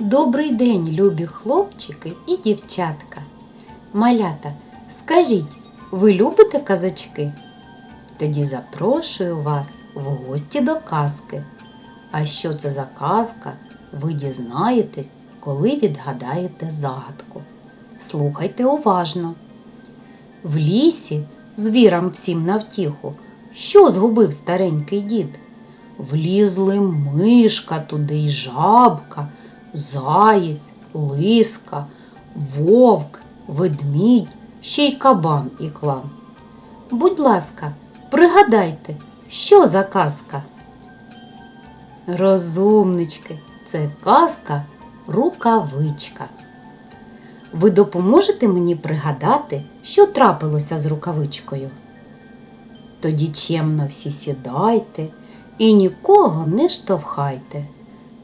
Добрий день, любі хлопчики і дівчатка. Малята, скажіть, ви любите казочки? Тоді запрошую вас в гості до казки. А що це за казка, ви дізнаєтесь, коли відгадаєте загадку. Слухайте уважно. В лісі звірам всім навтіху, що згубив старенький дід? Влізли мишка туди й жабка, заєць, лиска, вовк, ведмідь, ще й кабан і клан. Будь ласка, пригадайте, що за казка? Розумнички, це казка рукавичка. Ви допоможете мені пригадати, що трапилося з рукавичкою? Тоді чемно всі сідайте і нікого не штовхайте.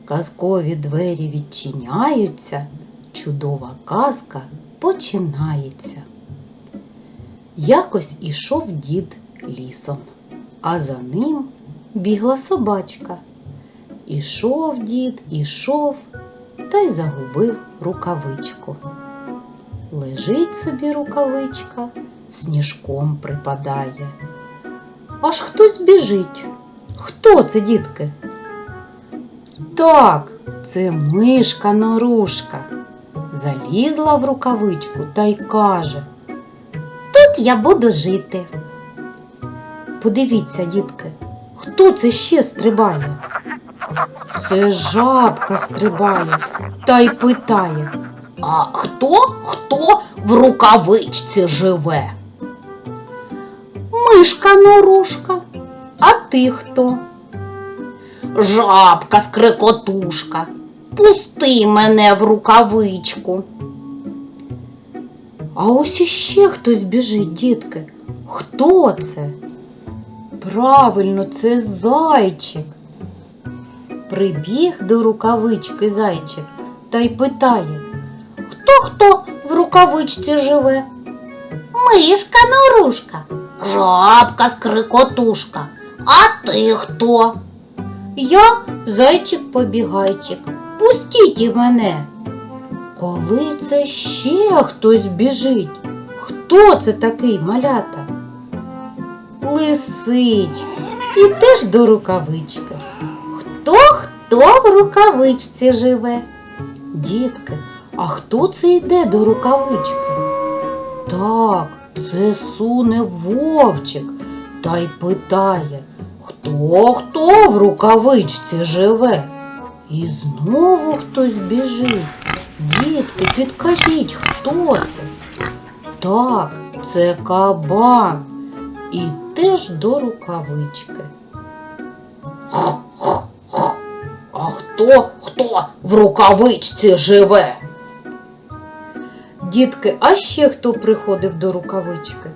Казкові двері відчиняються, чудова казка починається. Якось ішов дід лісом, а за ним бігла собачка. Ішов дід, ішов та й загубив рукавичку. Лежить собі рукавичка, сніжком припадає. Аж хтось біжить. Хто це, дітки? Так, це мишка норушка. Залізла в рукавичку та й каже. Тут я буду жити. Подивіться, дітки, хто це ще стрибає? Це жабка стрибає та й питає. А хто хто в рукавичці живе? Мишка норушка, а ти хто? Жабка скрикотушка. Пусти мене в рукавичку. А ось іще хтось біжить, дітки. Хто це? Правильно, це зайчик. Прибіг до рукавички зайчик та й питає, Хто хто в рукавичці живе? Мишка норушка. Жабка скрикотушка. А ти хто? Я зайчик-побігайчик. Пустіть і мене. Коли це ще хтось біжить? Хто це такий малята? Лисичка. І теж до рукавички. Хто хто в рукавичці живе? Дітки, а хто це йде до рукавички? Так, це суне вовчик та й питає, хто хто в рукавичці живе? І знову хтось біжить. Дітки, підкажіть, хто це? Так, це кабан. І теж до рукавички. А хто хто в рукавичці живе? Дітки, а ще хто приходив до рукавички?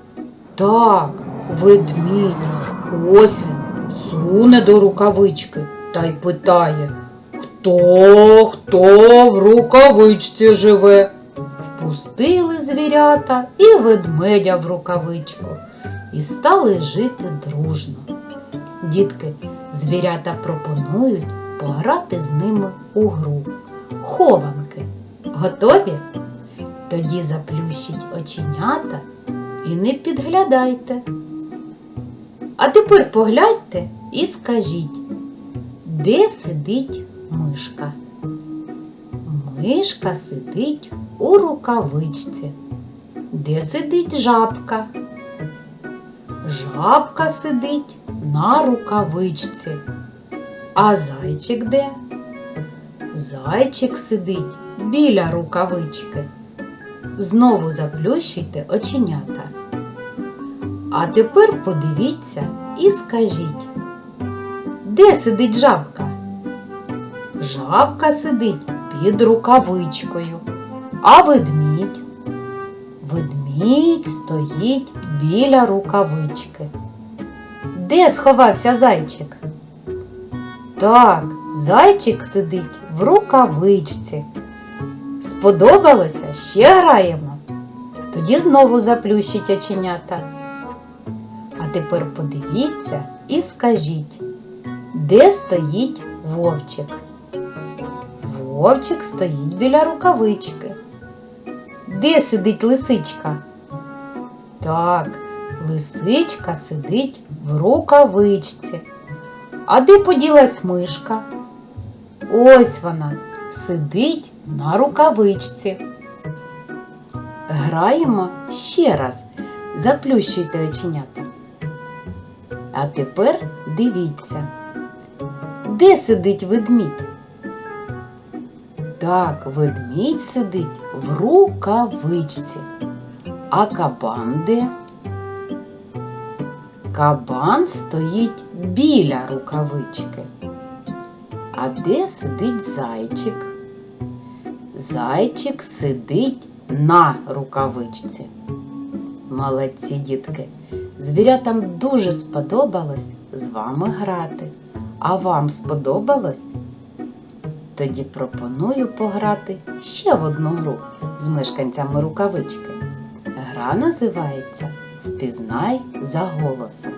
Так, ведмідь. Ось він суне до рукавички та й питає, хто хто в рукавичці живе? Впустили звірята і ведмедя в рукавичку і стали жити дружно. Дітки, звірята пропонують пограти з ними у гру. Хованки. Готові? Тоді заплющіть оченята і не підглядайте. А тепер погляньте і скажіть, де сидить мишка? Мишка сидить у рукавичці. Де сидить жабка? Жабка сидить на рукавичці. А зайчик де? Зайчик сидить біля рукавички. Знову заплющуйте оченята. А тепер подивіться і скажіть, де сидить жабка? Жабка сидить під рукавичкою, а ведмідь. Ведмідь стоїть біля рукавички. Де сховався зайчик? Так, зайчик сидить в рукавичці. Сподобалося? Ще граємо. Тоді знову заплющіть оченята. А тепер подивіться і скажіть, де стоїть вовчик? Вовчик стоїть біля рукавички. Де сидить лисичка? Так, лисичка сидить в рукавичці. А де поділась мишка? Ось вона сидить на рукавичці. Граємо ще раз. Заплющуйте оченята. А тепер дивіться, де сидить ведмідь? Так, ведмідь сидить в рукавичці. А кабан де? Кабан стоїть біля рукавички. А де сидить зайчик? Зайчик сидить на рукавичці. Молодці дітки! Звірятам дуже сподобалось з вами грати. А вам сподобалось? Тоді пропоную пограти ще в одну гру з мешканцями рукавички. Гра називається Впізнай за голосом.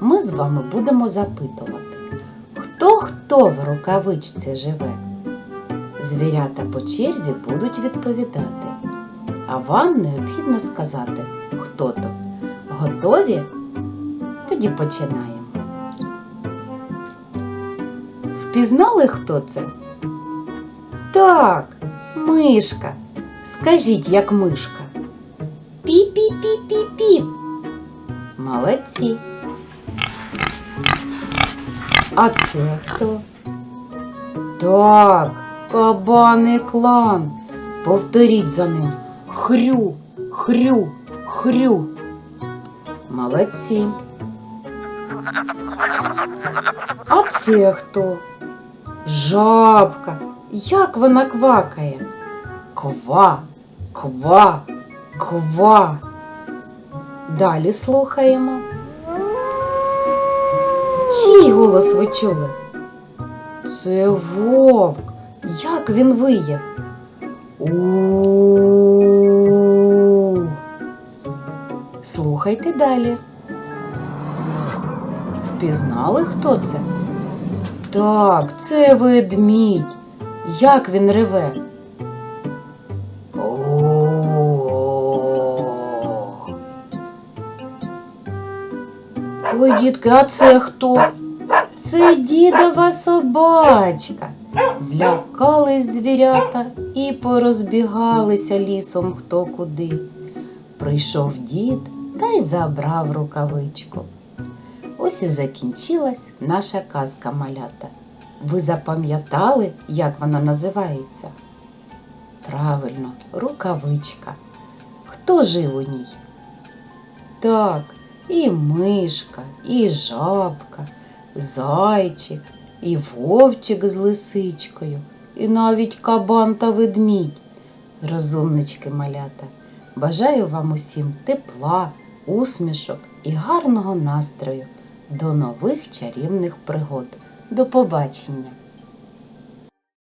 Ми з вами будемо запитувати, хто хто в рукавичці живе. Звірята по черзі будуть відповідати, а вам необхідно сказати, хто то. Готові? Тоді починаємо. Впізнали, хто це? Так, мишка. Скажіть, як мишка. Пі-пі-пі-пі-пі. Молодці. А це хто? Так, кабаний клан. Повторіть за ним. Хрю, хрю, хрю. Молодці. А це хто? Жабка. Як вона квакає? Ква, ква, ква. Далі слухаємо. Чий голос ви чули? Це вовк. Як він виє? У. Слухайте далі. Впізнали, хто це? Так, це ведмідь. Як він реве? Ой, дітки, а це хто? Це дідова собачка. Злякались звірята і порозбігалися лісом хто куди. Прийшов дід та й забрав рукавичку. Ось і закінчилась наша казка малята. Ви запам'ятали, як вона називається? Правильно, рукавичка. Хто жив у ній? Так, і мишка, і жабка, зайчик, і вовчик з лисичкою, і навіть кабан та ведмідь. Розумнички малята. Бажаю вам усім тепла, усмішок і гарного настрою. До нових чарівних пригод. До побачення!